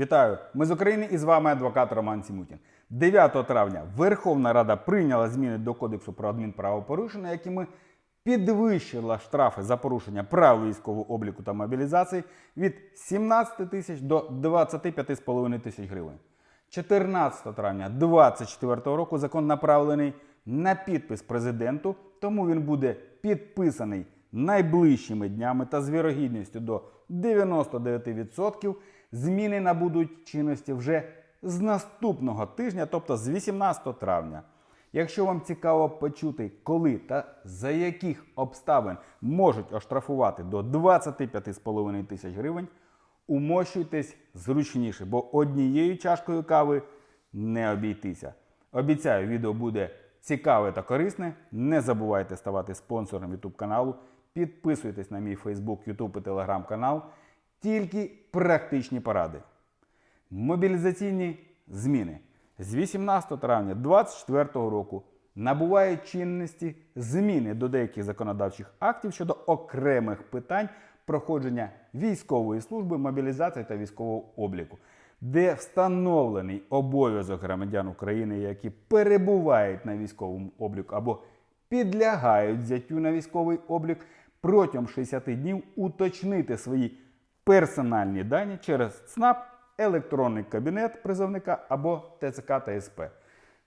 Вітаю! Ми з України і з вами адвокат Роман Сімутін. 9 травня Верховна Рада прийняла зміни до Кодексу про адмінправопорушення, якими підвищила штрафи за порушення правил військового обліку та мобілізації від 17 тисяч до 25,5 тисяч гривень. 14 травня 2024 року закон направлений на підпис президенту, тому він буде підписаний найближчими днями та з вірогідністю до 99% зміни набудуть чинності вже з наступного тижня, тобто з 18 травня. Якщо вам цікаво почути, коли та за яких обставин можуть оштрафувати до 25,5 тисяч гривень, умощуйтесь зручніше, бо однією чашкою кави не обійтися. Обіцяю, відео буде цікаве та корисне. Не забувайте ставати спонсором YouTube каналу, підписуйтесь на мій Facebook, YouTube і Telegram канал. Тільки практичні поради. Мобілізаційні зміни з 18 травня 2024 року набувають чинності зміни до деяких законодавчих актів щодо окремих питань проходження військової служби, мобілізації та військового обліку, де встановлений обов'язок громадян України, які перебувають на військовому обліку або підлягають взяттю на військовий облік протягом 60 днів уточнити свої персональні дані через ЦНАП, електронний кабінет призовника або ТЦК та СП.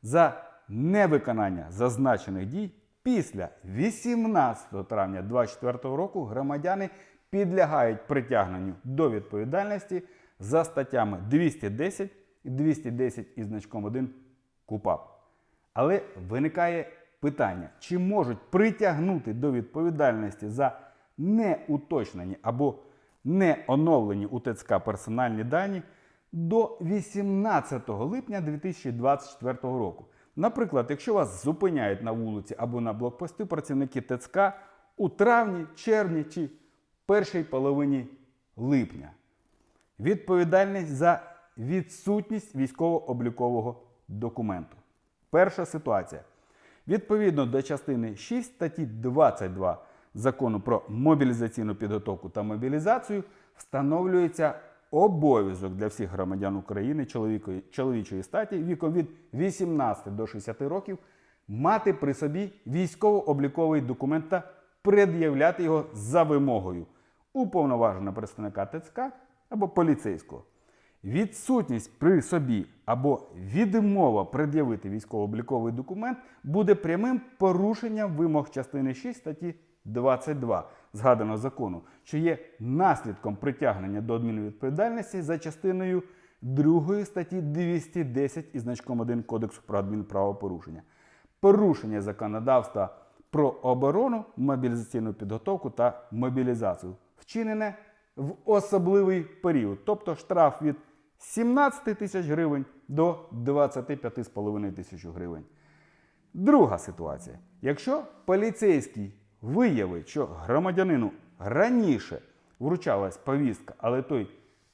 За невиконання зазначених дій після 18 травня 2024 року громадяни підлягають притягненню до відповідальності за статтями 210 і 210 із значком 1 КУПАП. Але виникає питання, чи можуть притягнути до відповідальності за неуточнені або не оновлені у ТЦК персональні дані до 18 липня 2024 року. Наприклад, якщо вас зупиняють на вулиці або на блокпості працівники ТЦК у травні, червні чи першій половині липня. Відповідальність за відсутність військово-облікового документу. Перша ситуація. Відповідно до частини 6 статті 22 закону про мобілізаційну підготовку та мобілізацію встановлюється обов'язок для всіх громадян України чоловічої статі віком від 18 до 60 років мати при собі військово-обліковий документ та пред'являти його за вимогою уповноваженого представника ТЦК або поліцейського. Відсутність при собі або відмова пред'явити військово-обліковий документ буде прямим порушенням вимог частини 6 статті 22 згаданого закону, що є наслідком притягнення до адмінвідповідальності за частиною 2 статті 210 із значком 1 Кодексу про адмінправопорушення. Порушення законодавства про оборону, мобілізаційну підготовку та мобілізацію вчинене в особливий період, тобто штраф від 17 тисяч гривень до 25,5 тисяч гривень. Друга ситуація. Якщо поліцейський виявить, що громадянину раніше вручалась повістка, але той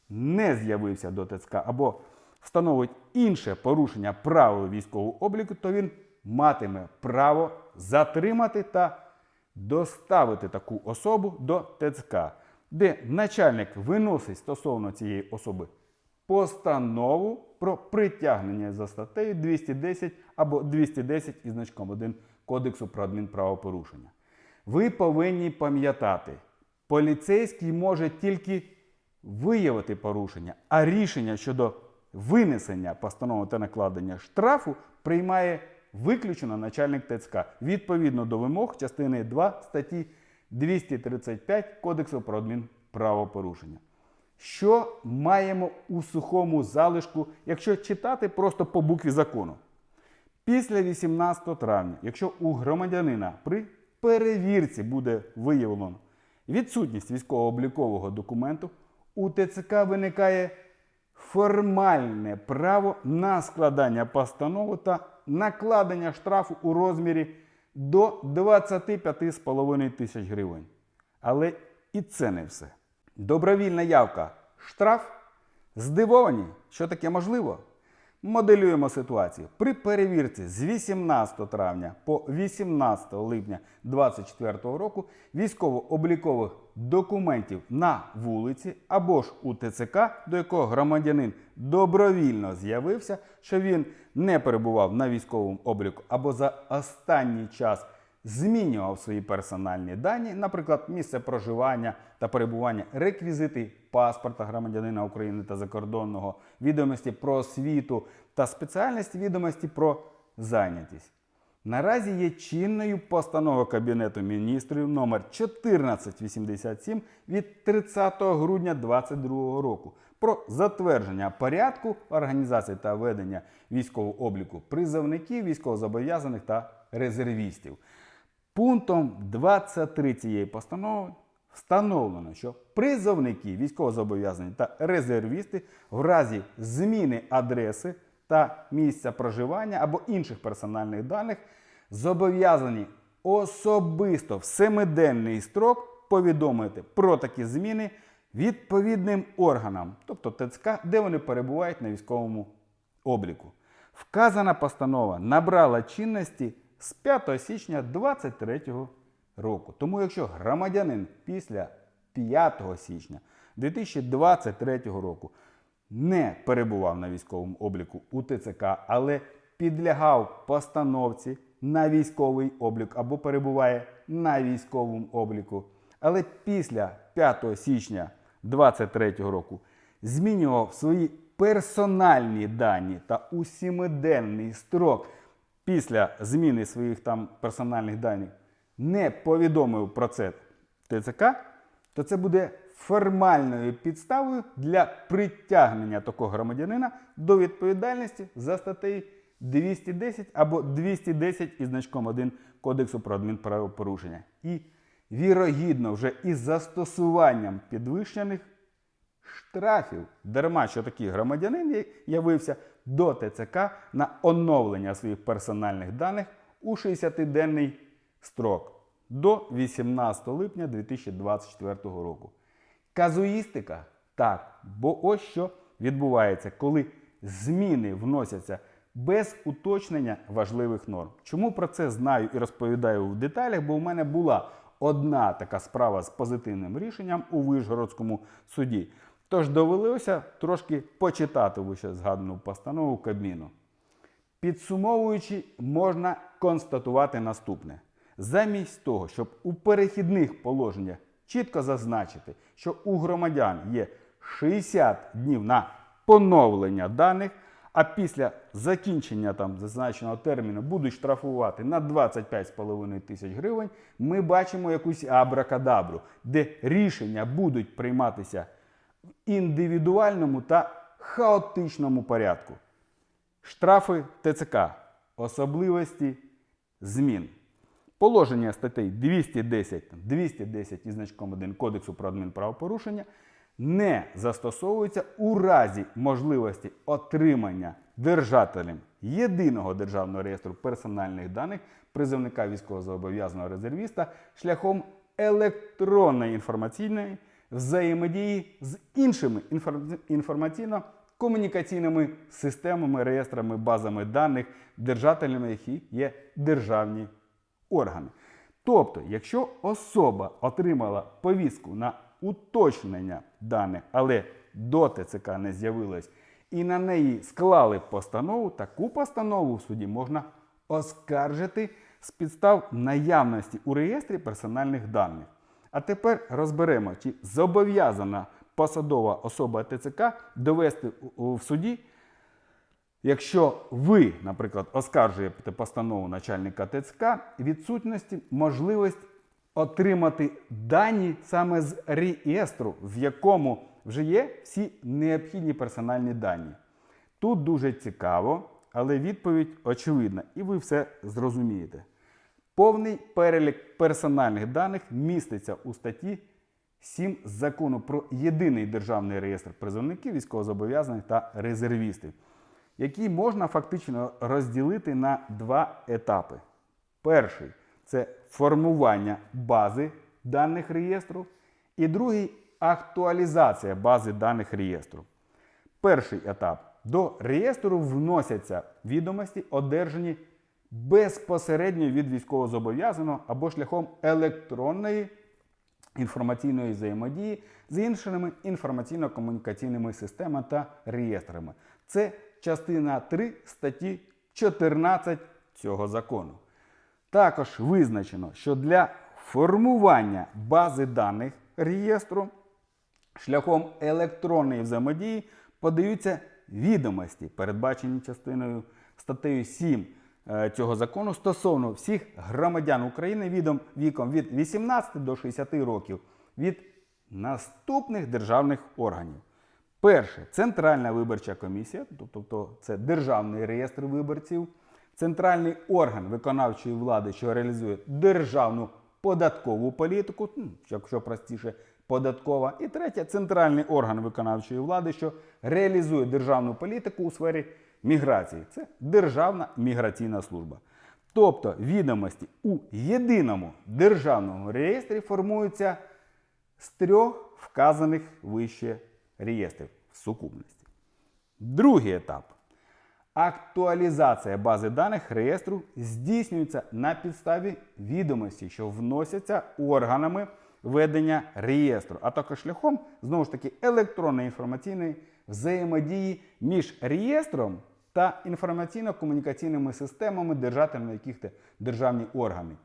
не з'явився до ТЦК або встановить інше порушення правил військового обліку, то він матиме право затримати та доставити таку особу до ТЦК, де начальник виносить стосовно цієї особи постанову про притягнення за статтею 210 або 210 із значком 1 Кодексу про адмінправопорушення. Ви повинні пам'ятати, поліцейський може тільки виявити порушення, а рішення щодо винесення постанови та накладення штрафу приймає виключно начальник ТЦК відповідно до вимог частини 2 статті 235 Кодексу про адмінправопорушення. Що маємо у сухому залишку, якщо читати просто по букві закону? Після 18 травня, якщо у громадянина при перевірці буде виявлено відсутність військово-облікового документу, у ТЦК виникає формальне право на складання постанови та накладення штрафу у розмірі до 25,5 тисяч гривень. Але і це не все. Добровільна явка штраф. Здивовані, що таке можливо? Моделюємо ситуацію. При перевірці з 18 травня по 18 липня 2024 року військово-облікових документів на вулиці або ж у ТЦК, до якого громадянин добровільно з'явився, що він не перебував на військовому обліку або за останній час змінював свої персональні дані, наприклад, місце проживання та перебування, реквізити паспорта громадянина України та закордонного, відомості про освіту та спеціальності відомості про зайнятість. Наразі є чинною постанова Кабінету міністрів номер 1487 від 30 грудня 2022 року про затвердження порядку організації та ведення військового обліку призовників, військовозобов'язаних та резервістів. Пунктом 23 цієї постанови встановлено, що призовники, військовозобов'язані та резервісти в разі зміни адреси та місця проживання або інших персональних даних зобов'язані особисто в семиденний строк повідомити про такі зміни відповідним органам, тобто ТЦК, де вони перебувають на військовому обліку. Вказана постанова набрала чинності з 5 січня 2023 року. Тому якщо громадянин після 5 січня 2023 року не перебував на військовому обліку у ТЦК, але підлягав постановці на військовий облік або перебуває на військовому обліку, але після 5 січня 2023 року змінював свої персональні дані та у сімиденний строк. Після зміни своїх там персональних даних не повідомив про це ТЦК, то це буде формальною підставою для притягнення такого громадянина до відповідальності за статтею 210 або 210 із значком 1 Кодексу про адмінправопорушення. І вірогідно вже із застосуванням підвищених штрафів. Дарма, що такий громадянин явився до ТЦК на оновлення своїх персональних даних у 60-денний строк до 18 липня 2024 року. Казуїстика так, бо ось що відбувається, коли зміни вносяться без уточнення важливих норм. Чому про це знаю і розповідаю в деталях? Бо у мене була одна така справа з позитивним рішенням у Вишгородському суді. Тож довелося трошки почитати вище згадану постанову Кабміну. Підсумовуючи, можна констатувати наступне: замість того, щоб у перехідних положеннях чітко зазначити, що у громадян є 60 днів на поновлення даних, а після закінчення там зазначеного терміну будуть штрафувати на 25,5 тисяч гривень, ми бачимо якусь абракадабру, де рішення будуть прийматися в індивідуальному та хаотичному порядку. Штрафи ТЦК, особливості змін. Положення статей 210, 210 із значком 1 Кодексу про адмінправопорушення не застосовуються у разі можливості отримання держателем єдиного державного реєстру персональних даних призовника військовозобов'язаного резервіста шляхом електронної інформаційної взаємодії з іншими інформаційно комунікаційними системами, реєстрами, базами даних, держателями, які є державні органи. Тобто, якщо особа отримала повістку на уточнення даних, але до ТЦК не з'явилось, і на неї склали постанову, таку постанову в суді можна оскаржити з підстав наявності у реєстрі персональних даних. А тепер розберемо, чи зобов'язана посадова особа ТЦК довести в суді, якщо ви, наприклад, оскаржуєте постанову начальника ТЦК, відсутності можливість отримати дані саме з реєстру, в якому вже є всі необхідні персональні дані. Тут дуже цікаво, але відповідь очевидна, і ви все зрозумієте. Повний перелік персональних даних міститься у статті 7 закону про єдиний державний реєстр призовників, військовозобов'язаних та резервістів, який можна фактично розділити на два етапи. Перший це формування бази даних реєстру, і другий актуалізація бази даних реєстру. Перший етап. До реєстру вносяться відомості, одержані безпосередньо від військовозобов'язаного або шляхом електронної інформаційної взаємодії з іншими інформаційно-комунікаційними системами та реєстрами. Це частина 3 статті 14 цього закону. Також визначено, що для формування бази даних реєстру шляхом електронної взаємодії подаються відомості, передбачені частиною статтею 7 е, цього закону стосовно всіх громадян України відом, віком від 18 до 60 років від наступних державних органів. Перше Центральна виборча комісія, тобто це державний реєстр виборців, центральний орган виконавчої влади, що реалізує державну податкову політику, ну, якщо простіше, податкова. І третє центральний орган виконавчої влади, що реалізує державну політику у сфері міграції. Це Державна міграційна служба. Тобто відомості у єдиному державному реєстрі формуються з трьох вказаних вище реєстрів сукупності. Другий етап. Актуалізація бази даних реєстру здійснюється на підставі відомості, що вносяться органами ведення реєстру, а також шляхом знову ж таки електронної інформаційної взаємодії між реєстром та інформаційно-комунікаційними системами, держателями яких то державні органи.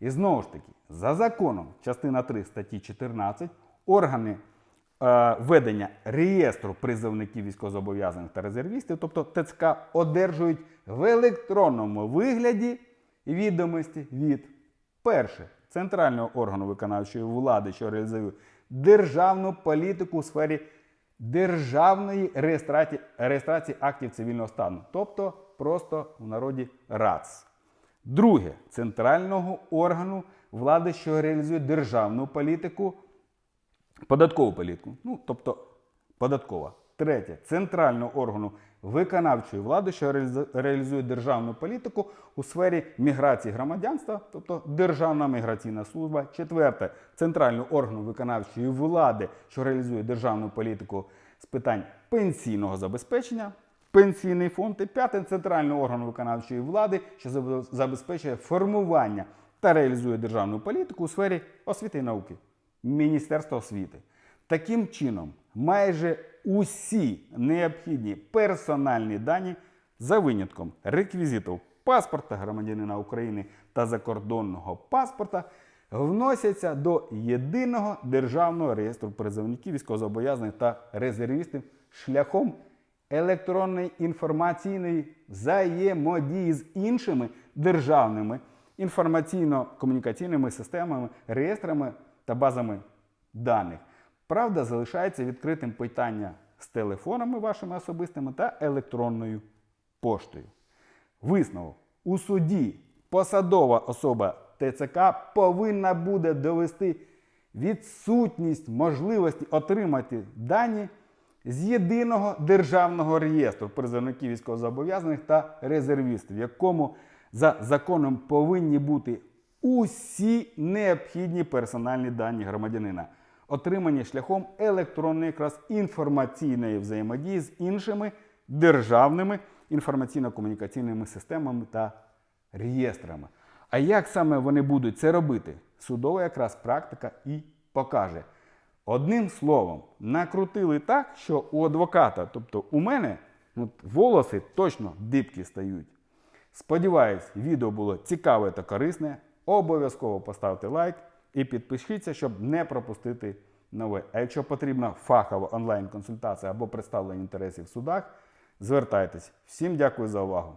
І знову ж таки, за законом, частина 3 статті 14, органи ведення реєстру призовників військовозобов'язаних та резервістів, тобто ТЦК, одержують в електронному вигляді відомості від перше центрального органу виконавчої влади, що реалізує державну політику у сфері державної реєстрації, реєстрації актів цивільного стану, тобто просто в народі РАЦ. Друге центрального органу влади, що реалізує державну політику, податкову політику, ну тобто податкова. Третє центрального органу виконавчої влади, що реалізує державну політику у сфері міграції громадянства, тобто Державна міграційна служба. Четверте центрального органу виконавчої влади, що реалізує державну політику з питань пенсійного забезпечення. Пенсійний фонд і п'яте центральний орган виконавчої влади, що забезпечує формування та реалізує державну політику у сфері освіти і науки. Міністерство освіти. Таким чином, майже усі необхідні персональні дані за винятком реквізитів паспорта громадянина України та закордонного паспорта вносяться до єдиного державного реєстру призовників військовозобов'язаних та резервістів шляхом електронної інформаційної взаємодії з іншими державними інформаційно-комунікаційними системами, реєстрами та базами даних. Правда, залишається відкритим питання з телефонами вашими особистими та електронною поштою. Висновок. У суді посадова особа ТЦК повинна буде довести відсутність можливості отримати дані з єдиного державного реєстру призовників військовозобов'язаних та резервістів, якому за законом повинні бути усі необхідні персональні дані громадянина, отримані шляхом електронної якраз інформаційної взаємодії з іншими державними інформаційно-комунікаційними системами та реєстрами. А як саме вони будуть це робити? Судова якраз практика і покаже. Одним словом, накрутили так, що у адвоката, тобто у мене, от, волоси точно дибки стають. Сподіваюсь, відео було цікаве та корисне. Обов'язково поставте лайк і підпишіться, щоб не пропустити нове. А якщо потрібна фахова онлайн-консультація або представлення інтересів в судах, звертайтесь. Всім дякую за увагу!